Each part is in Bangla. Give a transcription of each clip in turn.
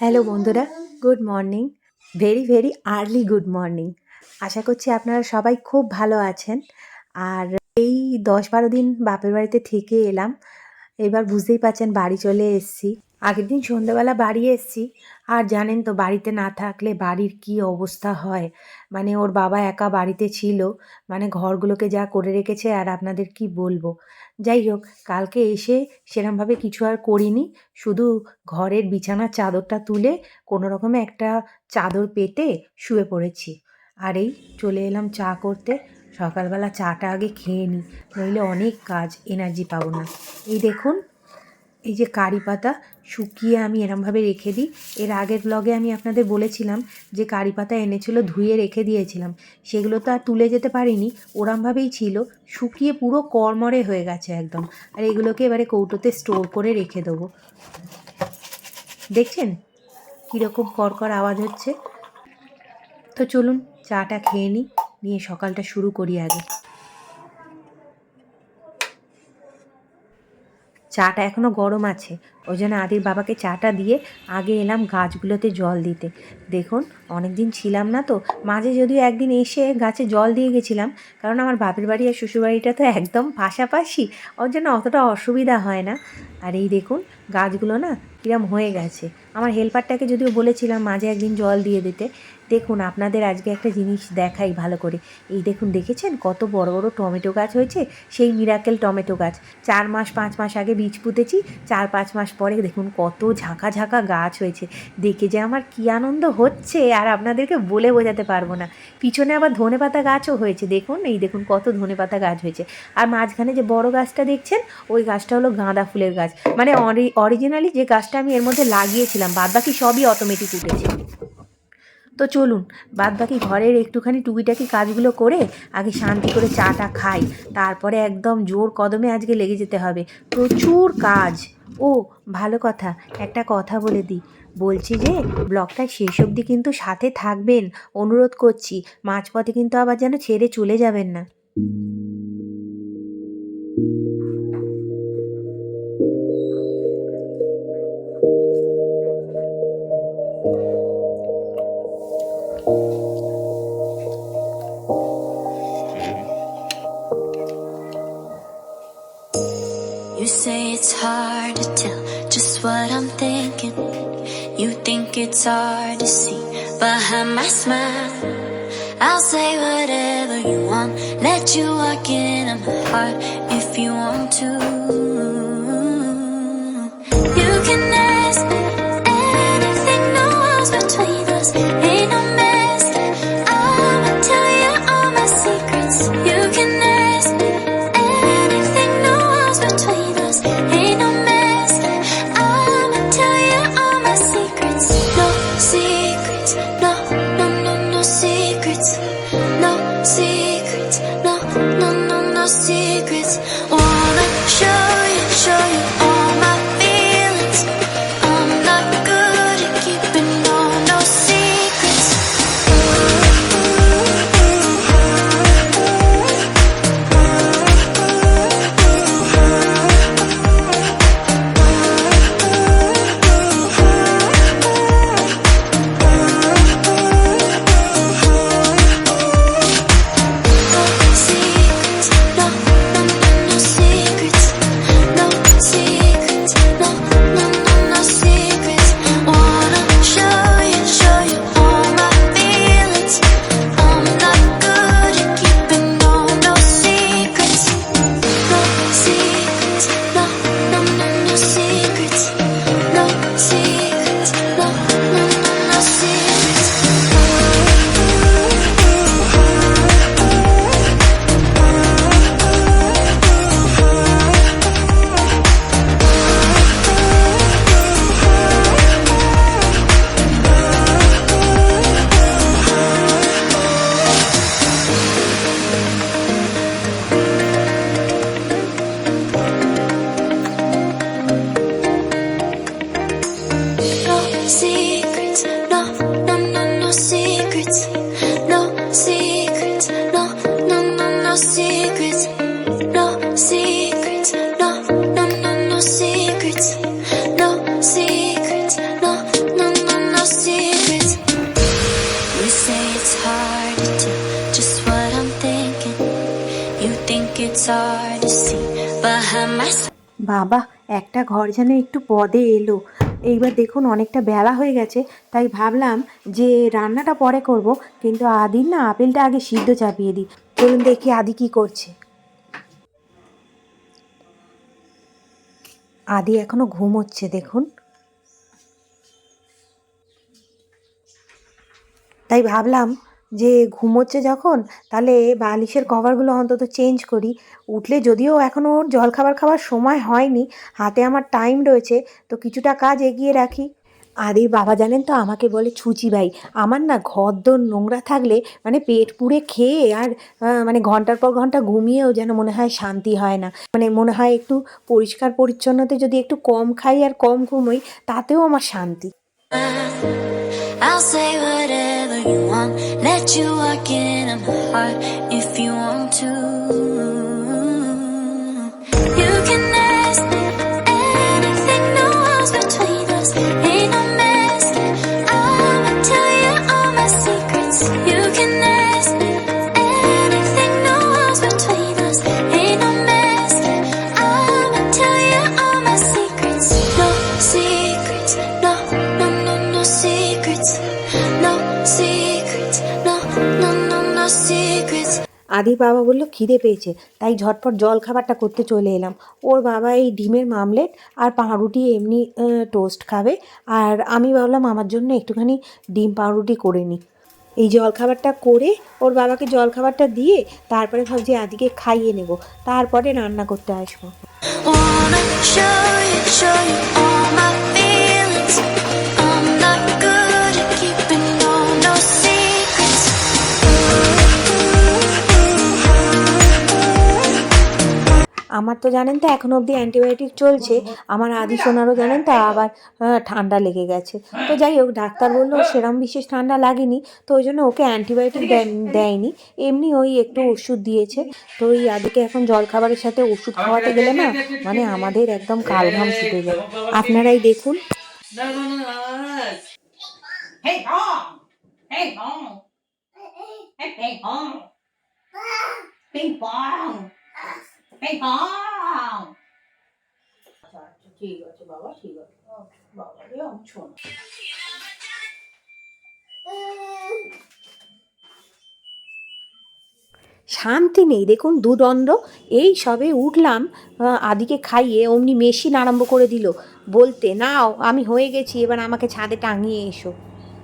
হ্যালো বন্ধুরা, good morning. Very very early good morning আশা করছি আপনারা সবাই খুব ভালো আছেন। আর এই দশ বারো দিন বাপের বাড়িতে থেকে এলাম। এবার বুঝতেই পারছেন বাড়ি চলে এসেছি। আগের দিন সন্ধ্যাবেলা বাড়ি এসেছি। আর জানেন তো, বাড়িতে না থাকলে বাড়ির কি অবস্থা হয়? মানে ওর বাবা একা বাড়িতে ছিল মানে ঘরগুলোকে যা করে রেখেছে আর আপনাদের কি বলব? যাই হোক, কালকে এসে সেরমভাবে কিছু আর করিনি। শুধু ঘরের বিছানার চাদরটা তুলে কোনো রকমে একটা চাদর পেতে শুয়ে পড়েছি। আর এই চলে এলাম চা করতে। সকালবেলা চাটা আগে খেয়ে নিই, নইলে অনেক কাজ এনার্জি পাবো না। এই দেখুন এই যে কারি পাতা শুকিয়ে আমি এরমভাবে রেখে দিই। এর আগের ব্লগে আমি আপনাদের বলেছিলাম যে কারি পাতা এনেছিল ধুয়ে রেখে দিয়েছিলাম। সেগুলো তো আর তুলে যেতে পারিনি, ওরমভাবেই ছিল। শুকিয়ে পুরো কড়মড়ে হয়ে গেছে একদম। আর এগুলোকে এবারে কৌটোতে স্টোর করে রেখে দেবো। দেখছেন? কীরকম কড়কড় আওয়াজ হচ্ছে। তো চলুন, চাটা খেয়ে নিই, নিয়ে সকালটা শুরু করি আগে। চাটা এখনও গরম আছে। ওই জন্য আদির বাবাকে চাটা দিয়ে আগে এলাম গাছগুলোতে জল দিতে। দেখুন অনেক দিন ছিলাম না তো, মাঝে যদিও একদিন এসে গাছে জল দিয়ে গেছিলাম, কারণ আমার বাপের বাড়ি আর শ্বশুরবাড়িটা তো একদম পাশাপাশি, ওর জন্য অতটা অসুবিধা হয় না। আর এই দেখুন, গাছগুলো না কিরম হয়ে গেছে। আমার হেল্পারটাকে যদিও বলেছিলাম মাঝে একদিন জল দিয়ে দিতে দেখুন, আপনাদের আজকে একটা জিনিস দেখাই ভালো করে। এই দেখুন, দেখেছেন? কত বড় বড় টমেটো গাছ হয়েছে? সেই মিরাকেল টমেটো গাছ। চার মাস, পাঁচ মাস আগে বীজ পুঁতেছি, চার, পাঁচ মাস পরে দেখুন কত ঝাঁকা ঝাঁকা গাছ হয়েছে। দেখে যে আমার কী আনন্দ হচ্ছে, আর আপনাদেরকে বলে বোঝাতে পারব না। পিছনে আবার ধনে পাতা গাছও হয়েছে, দেখুন। এই দেখুন কত ধনে পাতা গাছ হয়েছে। আর মাঝখানে যে বড় গাছটা দেখছেন, ওই গাছটা হলো গাঁদা ফুলের গাছ। মানে অরিজিনালি যে গাছটা আমি এর মধ্যে লাগিয়েছিলাম বাদ বাকি সবই অটোমেটিক উঠেছে। তো চলুন বাদ বাকি ঘরের একটুখানি টুকিটাকি কাজগুলো করে আগে শান্তি করে চাটা খাই। তারপরে একদম জোর কদমে আজকে লেগে যেতে হবে। প্রচুর কাজ। ও, ভালো কথা। একটা কথা বলে দিই। বলছি যে, ব্লগটা শেষ অবধি কিন্তু সাথে থাকবেন। অনুরোধ করছি, মাঝপথে কিন্তু আবার যেন ছেড়ে চলে যাবেন না। Say it's hard to tell just what I'm thinking. You think it's hard to see behind my smile. I'll say whatever you want, let you walk into my heart if you want to. You can ask me anything, no walls between us. Ain't no no, secrets. secrets, no, no, no, no secrets, no secrets, no, no, no, no secrets, no secrets, no, no, no, no secrets, no secrets, no, no, no, no secrets. We say it's hard to do just what I'm thinking. You think it's hard to see behind my. বাবা একটা ঘর যেন একটু পদে এলো এইবার দেখুন অনেকটা বেলা হয়ে গেছে, তাই ভাবলাম যে রান্নাটা পরে করব, কিন্তু আদির না আপেলটা আগে সিদ্ধ চাপিয়ে দিই। চলুন দেখি আদি কি করছে। আদি এখনও ঘুমোচ্ছে, দেখুন। তাই ভাবলাম যে ঘুমোচ্ছে যখন, তাহলে বালিশের কভারগুলো অন্তত চেঞ্জ করি। উঠলে যদিও এখনও জলখাবার খাওয়ার সময় হয়নি, হাতে আমার টাইম রয়েছে, তো কিছুটা কাজ এগিয়ে রাখি। আদির বাবা, জানেন তো আমাকে বলে ছুচি ভাই, আমার না ঘরদোর নোংরা থাকলে মানে পেট পুড়ে খেয়ে আর মানে ঘণ্টার পর ঘণ্টা ঘুমিয়েও যেন মনে হয় শান্তি হয় না। মানে মনে হয় একটু পরিষ্কার পরিচ্ছন্নতে যদি একটু কম খাই আর কম ঘুমোই, তাতেও আমার শান্তি। You walk in my heart if you want to. You can ask me anything, no walls between us. আদির বাবা বলল, খিদে পেয়েছে। তাই ঝটপট জল খাবারটা করতে চলে এলাম। ওর বাবা এই ডিমের মামলেট আর পাউরুটি এমনি টোস্ট খাবে। আর আমি ভাবলাম আমার জন্য একটুখানি ডিম পাউরুটি করে নিই। এই জল খাবারটা করে ওর বাবাকে জল খাবারটা দিয়ে তারপরে ভাবছি আদিকে খাইয়ে নেব। তারপরে রান্না করতে আসব। আমার তো জানেন তো এখনও অবধি অ্যান্টিবায়োটিক চলছে আমার আদি সোনারও জানেন তো আবার ঠান্ডা লেগে গেছে তো যাই হোক ডাক্তার বলল সেরম বিশেষ ঠান্ডা লাগেনি তো ওই জন্য ওকে অ্যান্টিবায়োটিক দেয়নি এমনি ওই একটু ওষুধ দিয়েছে তো ওই আদিকে এখন জলখাবারের সাথে ওষুধ খাওয়াতে গেলে না মানে আমাদের একদম কালঘাম ছুটে যায় আপনারাই দেখুন. Hey! Hey! Hey, Ping Pong! Ping Pong! ঠিক আছে বাবা ঠিক আছে। বাবা রে আমি শোন। শান্তি নেই দেখুন দুদণ্ড এই সবে উঠলাম আদিকে খাইয়ে অমনি মেশিন আরম্ভ করে দিল। বলতে নাও আমি হয়ে গেছি এবার আমাকে ছাদে টাঙিয়ে এসো।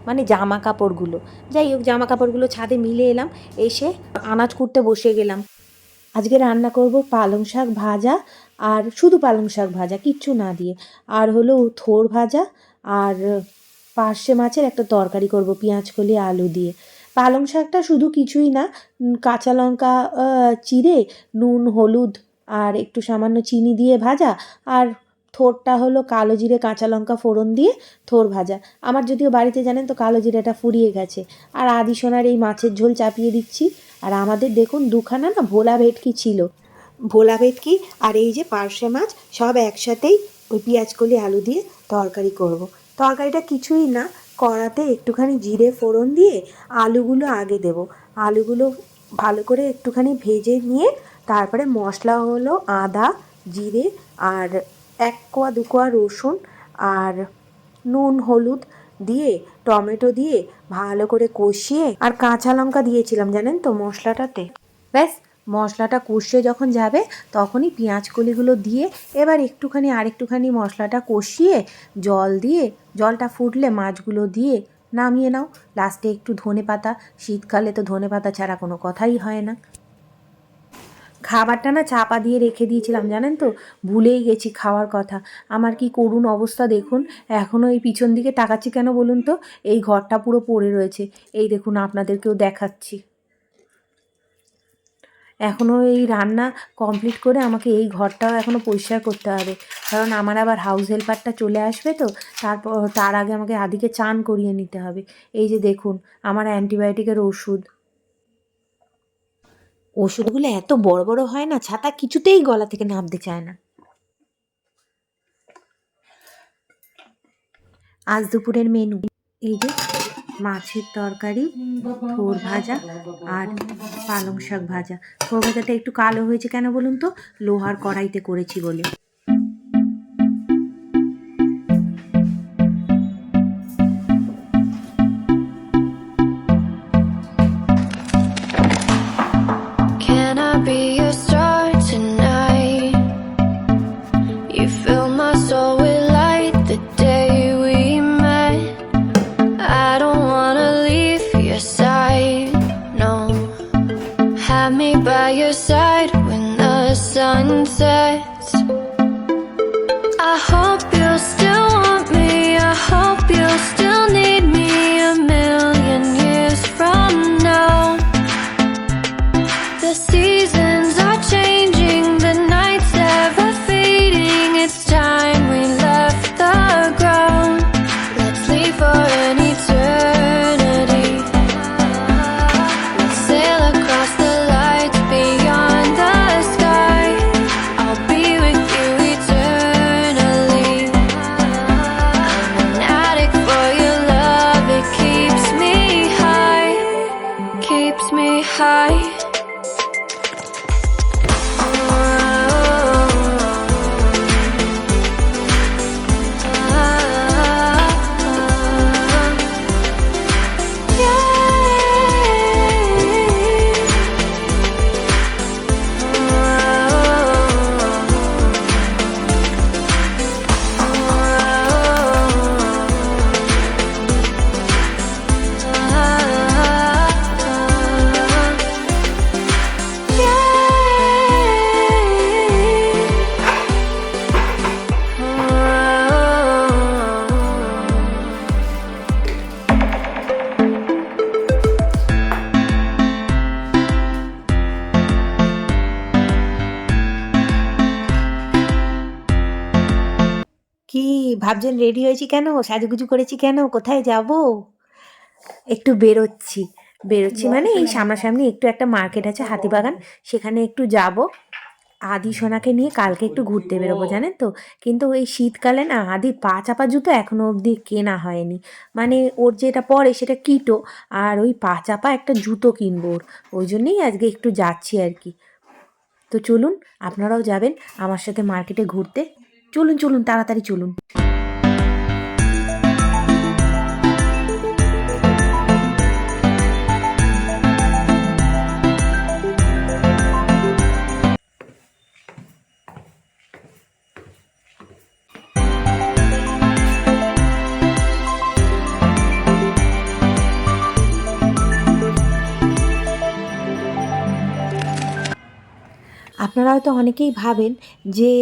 মানে জামা কাপড়গুলো যাই হোক জামা কাপড়গুলো ছাদে মিলে এলাম এসে আনাজ কুটতে বসে গেলাম। আজকে রান্না করব পালং শাক ভাজা আর শুধু পালং শাক ভাজা, কিচ্ছু না দিয়ে। আর হলো থোর ভাজা আর পার্শে মাছের একটা তরকারি করব পেঁয়াজ কলি আলু দিয়ে। পালং শাকটা শুধু কিছুই না কাঁচা লঙ্কা চিড়ে, নুন, হলুদ আর একটু সামান্য চিনি দিয়ে ভাজা আর থোরটা হলো কালো জিরে, কাঁচা লঙ্কা ফোড়ন দিয়ে থোর ভাজা। আমার যদিও বাড়িতে জানেন তো কালো জিরেটা ফুরিয়ে গেছে। আর আদি সোনার এই মাছের ঝোল চাপিয়ে দিচ্ছি। আর আমাদের দেখুন দুখানা না ভোলা ভেটকি ছিল ভোলা ভেটকি আর এই যে পার্শে মাছ সব একসাথেই ওই পেঁয়াজ কলি আলু দিয়ে তরকারি করব। তরকারিটা কিছুই না, কড়াতে একটুখানি জিরে ফোড়ন দিয়ে আলুগুলো আগে দেব আলুগুলো ভালো করে একটুখানি ভেজে নিয়ে তারপরে মশলা হলো আদা, জিরে আর এক কোয়া, দু কোয়া রসুন আর নুন, হলুদ দিয়ে, টমেটো দিয়ে ভালো করে কষিয়ে আর কাঁচা লঙ্কা দিয়েছিলাম, জানেন তো, মশলাটাতে। ব্যাস, মশলাটা কষিয়ে যখন যাবে, তখনই পেঁয়াজ কলিগুলো দিয়ে এবার একটুখানি আর একটুখানি মশলাটা কষিয়ে জল দিয়ে, জলটা ফুটলে মাছগুলো দিয়ে নামিয়ে নাও। লাস্টে একটু ধনে পাতা শীতকালে তো ধনে পাতা ছাড়া কোনো কথাই হয় না। খাবারটা না চাপা দিয়ে রেখে দিয়েছিলাম, জানেন তো? ভুলেই গেছি খাওয়ার কথা। আমার কি করুণ অবস্থা দেখুন। এখনও এই পিছন দিকে তাকাচ্ছি কেন বলুন তো? এই ঘরটা পুরো পড়ে রয়েছে। এই দেখুন, আপনাদেরকেও দেখাচ্ছি। এখনও এই রান্না কমপ্লিট করে আমাকে এই ঘরটাও এখনও পরিষ্কার করতে হবে। কারণ আমার আবার হাউস হেল্পারটা চলে আসবে তো, তারপর, তার আগে আমাকে আদিকে চান করিয়ে নিতে হবে। এই যে দেখুন, আমার অ্যান্টিবায়োটিকের ওষুধ। ওষুধগুলো এত বড় বড় হয় না, ছাতা কিছুতেই গলা থেকে নামতে চায় না। আজ দুপুরের মেনু এই যে মাছের তরকারি, থোর ভাজা আর পালং শাক ভাজা। থোর ভাজাটা একটু কালো হয়েছে কেন বলুন তো? লোহার কড়াইতে করেছি বলে। কি ভাবছেন রেডি হয়েছি কেন? সাজুগুজু করেছি কেন? কোথায় যাব? একটু বেরোচ্ছি। বেরোচ্ছি মানে এই সামনাসামনি একটু একটা মার্কেট আছে হাতিবাগান। সেখানে একটু যাব। আদি সোনাকে নিয়ে কালকে একটু ঘুরতে বেরোবো জানেন তো? কিন্তু এই শীতকালে না আদি পা চাপা জুতো এখনও অবধি কেনা হয়নি। মানে ওর যেটা পরে সেটা কিটো আর ওই পা চাপা একটা জুতো কিনবো ওর। ওই জন্যেই আজকে একটু যাচ্ছি আর কি। তো চলুন আপনারাও যাবেন আমার সাথে মার্কেটে ঘুরতে। চলুন চলুন তাড়াতাড়ি চলুন। আপনারা হয়তো অনেকেই ভাবেন যে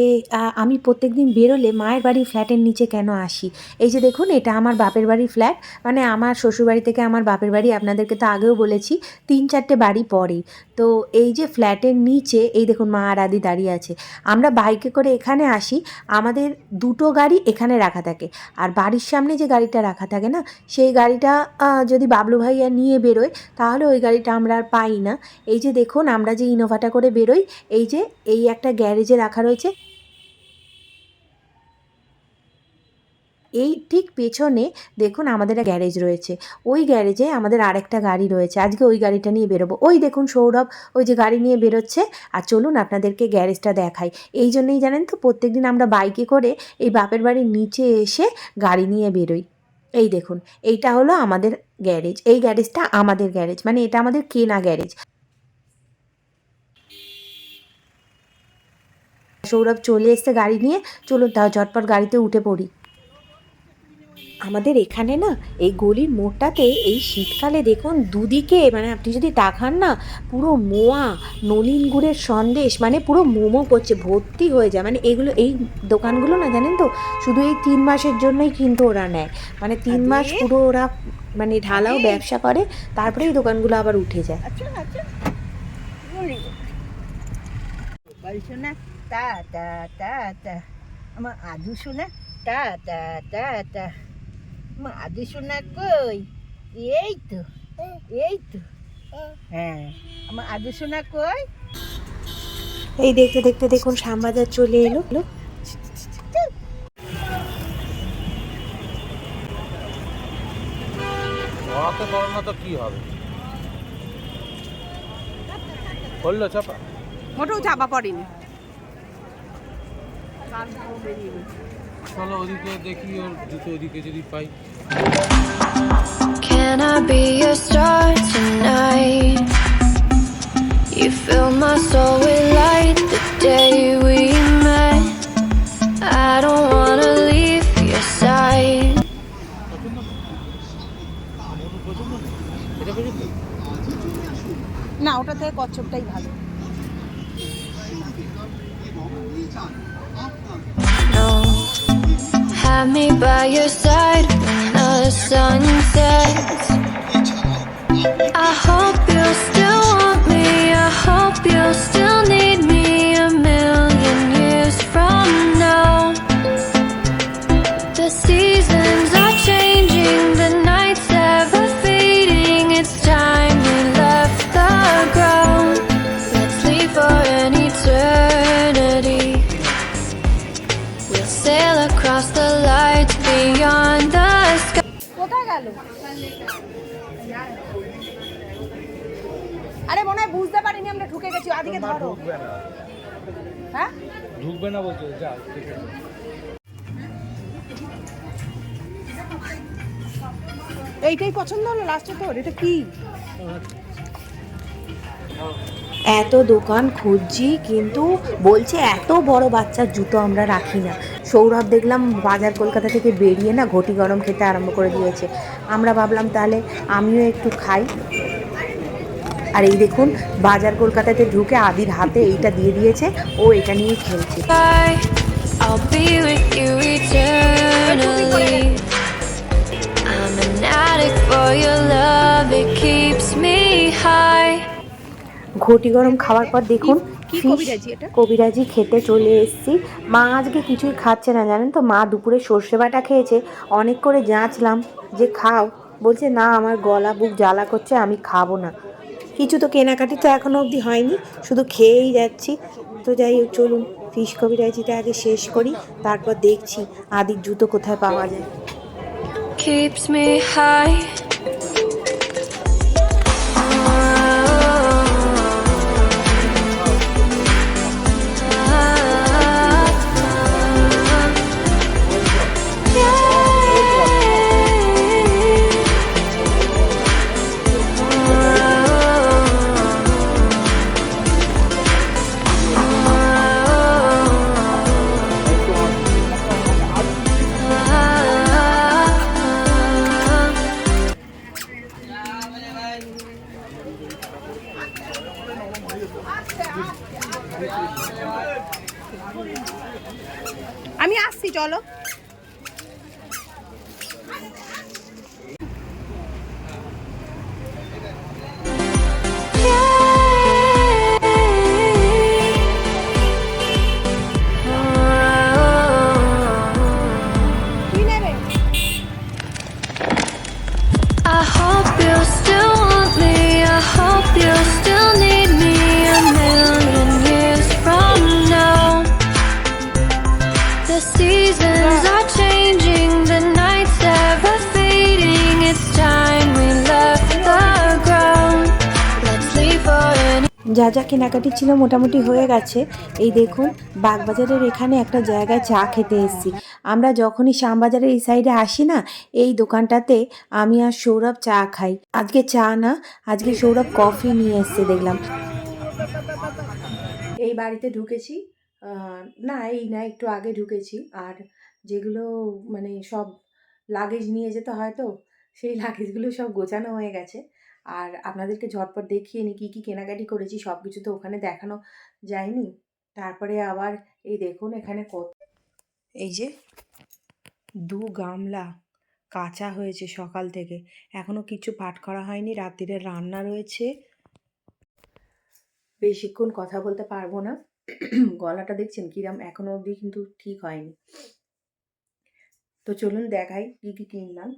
আমি প্রত্যেক দিন বেরোলে মায়ের বাড়ির ফ্ল্যাটের নিচে কেন আসি? এই যে দেখুন, এটা আমার বাপের বাড়ির ফ্ল্যাট। মানে আমার শ্বশুরবাড়ি থেকে আমার বাপের বাড়ি আপনাদেরকে তো আগেও বলেছি, তিন চারটে বাড়ি পরেই। তো এই যে ফ্ল্যাটের নিচে, এই দেখুন মা আর আদি দাঁড়িয়ে আছে। আমরা বাইকে করে এখানে আসি, আমাদের দুটো গাড়ি এখানে রাখা থাকে। আর বাড়ির সামনে যে গাড়িটা রাখা থাকে না, সেই গাড়িটা যদি বাবলু ভাইয়া নিয়ে বেরোয়, তাহলে ওই গাড়িটা আমরা আর পাই না। এই যে দেখুন, আমরা যে ইনোভাটা করে বেরোই, এই যে এই একটা গ্যারেজে রাখা রয়েছে। এই ঠিক পেছনে দেখুন আমাদের গ্যারেজ রয়েছে। ওই গ্যারেজে আমাদের আরেকটা গাড়ি রয়েছে। আজকে ওই গাড়িটা নিয়ে বেরোবো। ওই দেখুন সৌরভ, ওই যে গাড়ি নিয়ে বেরোচ্ছে। আর চলুন আপনাদেরকে গ্যারেজটা দেখাই। এই জন্যই জানেন তো, প্রত্যেকদিন আমরা বাইকে করে এই বাপের বাড়ির নিচে এসে গাড়ি নিয়ে বেরোই। এই দেখুন, এইটা হলো আমাদের গ্যারেজ। এই গ্যারেজটা আমাদের গ্যারেজ। মানে এটা আমাদের কেনা গ্যারেজ। সৌরভ চলে এসছে গাড়ি নিয়ে চলুন তাও ঝটপট গাড়িতে উঠে পড়ি। আমাদের এখানে না এই গলির মোড়টাতে এই শীতকালে দেখুন দুদিকে মানে আপনি যদি তাকান না পুরো মোয়া নলিন গুড়ের সন্দেশ মানে পুরো মোমো করছে ভর্তি হয়ে যায়। মানে এগুলো এই দোকানগুলো না জানেন তো শুধু এই তিন মাসের জন্যই কিন্তু ওরা নেয়। মানে তিন মাস পুরো ওরা মানে ঢালাও ব্যবসা করে তারপরে এই দোকানগুলো আবার উঠে যায়। আচ্ছা আচ্ছা। তা তা তা তা। আমার আদু শোনা তা তা তা তা। আমার আদু শোনা কই? এই তো এই তো। হ্যাঁ আমার আদু শোনা কই? এই দেখতে দেখতে দেখুন শ্যামবাজার চলে এলো। পড়াতে পারো না তো কি হবে? করল চাপা। মোটেও চাপা পড়েনি। চলো ওদিকে দেখি ওর জুতো ওদিকে যদি পাই Can I be your star tonight? You fill my soul with light the day we met. I don't wanna leave your side. না ওটা থেকে কচ্ছপটাই ভালো have me by your side when the sun sets. I hope you still want me. I hope you still sail across the lights beyond the sky. কোথায় গেল? আরে মনে হয় বুঝতে পারিনি আমরা ঢুকে গেছি আদিকে ধরো। হ্যাঁ? ঢুকবে না বলছে যা। এইটাই পছন্দ হলো লাস্টে তোর এটা কি? এত দোকান খুঁজছি কিন্তু বলছে এত বড় বাচ্চার জুতো আমরা রাখি না। সৌরভ দেখলাম বাজার কলকাতা থেকে বেরিয়ে না ঘটি গরম খেতে আরম্ভ করে দিয়েছে। আমরা ভাবলাম তাহলে আমিও একটু খাই। আর এই দেখুন বাজার কলকাতাতে ঢুকে আদির হাতে এইটা দিয়ে দিয়েছে ও এটা নিয়ে খেলছে. ঘটি গরম খাওয়ার পর দেখুন কি fish কবিরাজি এটা? কবিরাজি খেতে চলে এসেছি। মা আজকে কিছুই খাচ্ছে না জানেন তো? মা দুপুরে সর্ষে বাটা খেয়েছে অনেক করে যাঁচলাম যে খাও। বলছে না আমার গলা বুক জ্বালা করছে আমি খাব না। কিছু তো কেনাকাটি তো এখনও অবধি হয়নি শুধু খেয়েই যাচ্ছি। তো যাই হোক চলুন ফিশ কবিরাজিটা আগে শেষ করি তারপর দেখছি আদির জুতো কোথায় পাওয়া যায়। Keeps me high. কেনাকাটি ছিল মোটামুটি হয়ে গেছে। এই দেখুন, বাগবাজারের এখানে একটা জায়গায় চা খেতে এসেছি। আমরা যখনই শ্যামবাজারের এই সাইডে আসি না, এই দোকানটাতে আমি আর সৌরভ চা খাই। আজকে চা না, আজকে সৌরভ কফি নিয়ে এসছে দেখলাম। এই বাড়িতে ঢুকেছি না, এই না, একটু আগে ঢুকেছি। আর যেগুলো মানে সব লাগেজ নিয়ে যেতে হয় তো, সেই লাগেজগুলো সব গোছানো হয়ে গেছে। আর আপনাদেরকে ঝটপট দেখিয়ে নিই কী কী কেনাকাটি করেছি, সব কিছু তো ওখানে দেখানো যায়নি। তারপরে আবার এই দেখুন এখানে কত এই যে দু গামলা কাঁচা হয়েছে সকাল থেকে। এখনও কিছু পাট করা হয়নি, রাত্রিরে রান্না রয়েছে। বেশিক্ষণ কথা বলতে পারব না। গলাটা দেখছেন কিরাম, এখনও অবধি কিন্তু ঠিক হয়নি। তো চলুন দেখাই কী কী কিনলাম।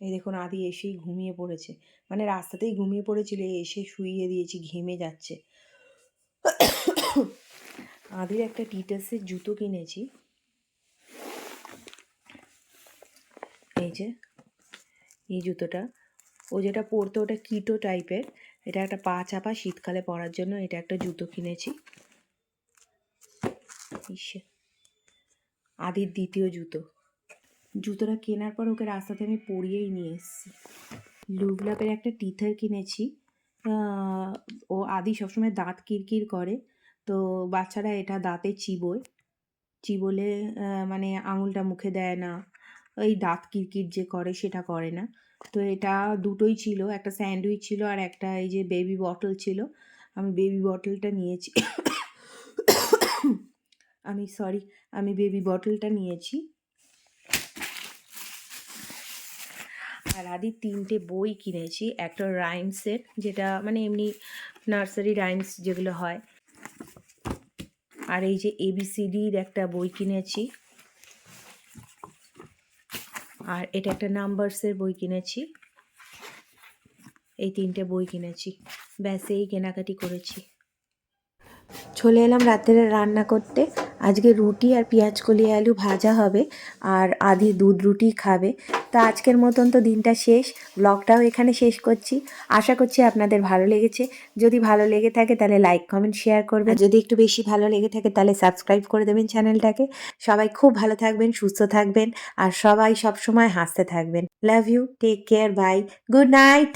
এই দেখুন আদি এসেই ঘুমিয়ে পড়েছে। মানে রাস্তাতেই ঘুমিয়ে পড়েছিল এসে শুইয়ে দিয়েছি, ঘেমে যাচ্ছে। আদির একটা টিটাসের জুতো কিনেছি। এই যে, এই জুতোটা। ও যেটা পরতো ওটা কিটো টাইপের। এটা একটা পা চাপা, শীতকালে পরার জন্য এটা একটা জুতো কিনেছি। আদির দ্বিতীয় জুতো। জুতোটা কেনার পর ওকে রাস্তাতে আমি পরিয়েই নিয়ে এসেছি। লুভলাপের একটা টিথার কিনেছি। ও আদি সবসময় দাঁত কিরকির করে। তো বাচ্চারা এটা দাঁতে চিবোয়। চিবোলে মানে আঙুলটা মুখে দেয় না। ওই দাঁত কিরকির যে করে সেটা করে না। তো এটা দুটোই ছিল। একটা স্যান্ডউইচ ছিল আর একটা এই যে বেবি বটল ছিল। আমি বেবি বটলটা নিয়েছি। আমি সরি, আমি বেবি বটলটা নিয়েছি। আর আদি তিনটে বই কিনেছি, একটা রাইমসের যেটা মানে এমনি নার্সারি রাইমস যেগুলো হয়। আর এই যে এবিসিডির একটা বই কিনেছি। আর এটা একটা নাম্বারসের বই কিনেছি। এই তিনটে বই কিনেছি। ব্যাস, এই কেনাকাটি করেছি। চলে এলাম রাত্রে রান্না করতে। আজকে রুটি আর পেঁয়াজ কলি আলু ভাজা হবে আর আধি দুধ রুটি খাবে। তো আজকের মতন তো দিনটা শেষ। ব্লগটাও এখানে শেষ করছি। আশা করছি আপনাদের ভালো লেগেছে। যদি ভালো লেগে থাকে তাহলে লাইক কমেন্ট শেয়ার করবেন। যদি একটু বেশি ভালো লেগে থাকে তাহলে সাবস্ক্রাইব করে দেবেন চ্যানেলটাকে সবাই খুব ভালো থাকবেন, সুস্থ থাকবেন আর সবাই সবসময় হাসতে থাকবেন। Love you take care bye good night